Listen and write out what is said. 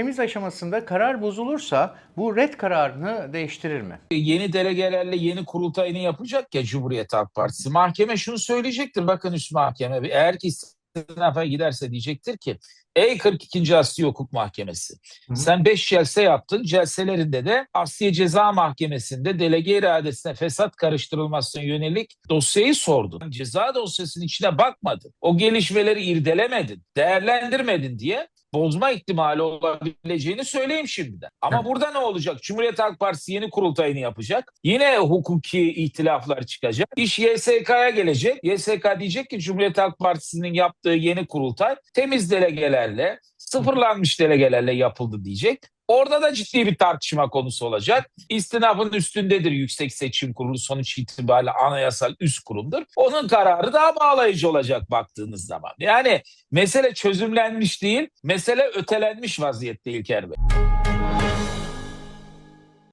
Temiz aşamasında karar bozulursa bu red kararını değiştirir mi? yeni delegelerle yeni kurultayını yapacak ya Cumhuriyet Halk Partisi. Mahkeme şunu söyleyecektir. Bakın üst mahkeme eğer ki istinafa giderse diyecektir ki Ey 42. Asliye Hukuk Mahkemesi Hı. sen 5 celse yaptın. Celselerinde de Asliye Ceza Mahkemesi'nde delege iradesine fesat karıştırılmasına yönelik dosyayı sordun. Ceza dosyasının içine bakmadın. O gelişmeleri irdelemedin, değerlendirmedin diye bozma ihtimali olabileceğini söyleyeyim şimdiden. Ama Evet. burada ne olacak? Cumhuriyet Halk Partisi yeni kurultayını yapacak. Yine hukuki ihtilaflar çıkacak. İş YSK'ya gelecek. YSK diyecek ki Cumhuriyet Halk Partisi'nin yaptığı yeni kurultay temiz delegelerle, sıfırlanmış delegelerle yapıldı diyecek. Orada da ciddi bir tartışma konusu olacak. İstinafın üstündedir Yüksek Seçim Kurulu sonuç itibariyle anayasal üst kurumdur. Onun kararı daha bağlayıcı olacak baktığınız zaman. Yani mesele çözümlenmiş değil, mesele ötelenmiş vaziyette İlker Bey.